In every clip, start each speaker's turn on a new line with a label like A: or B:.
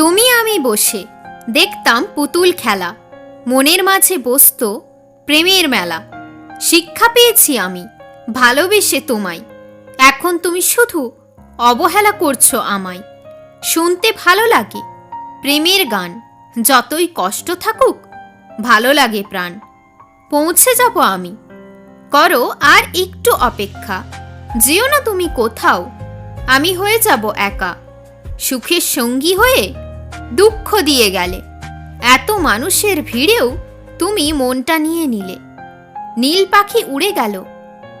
A: তুমি আমি বসে দেখতাম পুতুল খেলা। মনের মাঝে বসতো প্রেমের মেলা। শিক্ষা পেয়েছি আমি, ভালোবেসে তোমায়। এখন তুমি শুধু অবহেলা করছ আমায়। শুনতে ভালো লাগে প্রেমের গান, যতই কষ্ট থাকুক, ভালো লাগে প্রাণ। পৌঁছে যাব আমি। করো আর একটু অপেক্ষা। যেও না তুমি কোথাও, আমি হয়ে যাব একা। সুখের সঙ্গী হয়ে দুঃখ দিয়ে গেলে। এত মানুষের ভিড়েও তুমি মনটা নিয়ে নিলে। নীল পাখি উড়ে গেল,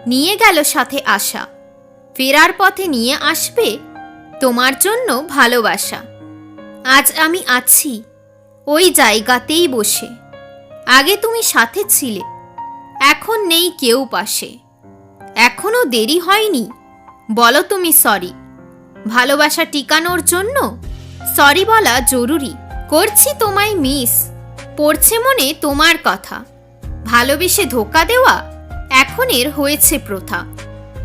A: নিয়ে গেল সাথে আশা। ফেরার পথে নিয়ে আসবে তোমার জন্য ভালোবাসা। আজ আমি আছি ওই জায়গাতেই বসে। আগে তুমি সাথে ছিলে, এখন নেই কেউ পাশে। এখনও দেরি হয়নি, বলো তুমি সরি ভালোবাসা টিকানোর জন্য সরি বলা জরুরি। করছি তোমায় মিস। পড়ছে মনে তোমার কথা। ভালোবেসে ধোকা দেওয়া এখনের হয়েছে প্রথা।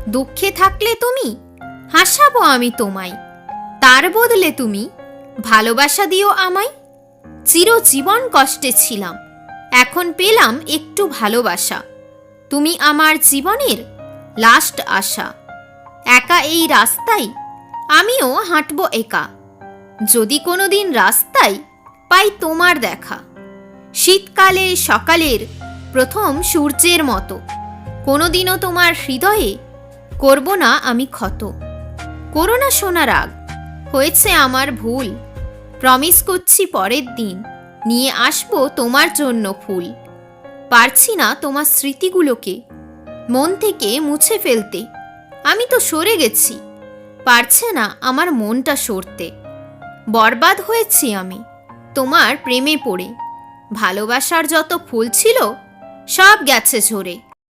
A: দুঃখে থাকলে তুমি, হাসাবো আমি তোমায়। তার বদলে তুমি, ভালোবাসা দিও আমায়। চিরজীবন কষ্টে ছিলাম, এখন পেলাম একটু ভালোবাসা। তুমি আমার জীবনের লাস্ট আশা। একা এই রাস্তায় আমিও হাঁটব একা। যদি কোনো দিন রাস্তায় পাই তোমার দেখা। শীতকালে, সকালের প্রথম সূর্যের মতো। কোনোদিনও তোমার হৃদয়ে করব না আমি ক্ষত। করো না শোনা রাগ, হয়েছে আমার ভুল। প্রমিস করছি পরের দিন, নিয়ে আসব তোমার জন্য ফুল। পারছি না তোমার স্মৃতিগুলোকে মন থেকে মুছে ফেলতে। আমি তো সরে গেছি, পারছে না আমার মনটা সরতে। বরবাদ হয়েছি আমি। তোমার প্রেমে পড়ে। ভালোবাসার যত ফুল ছিল সব গেছে ঝরে।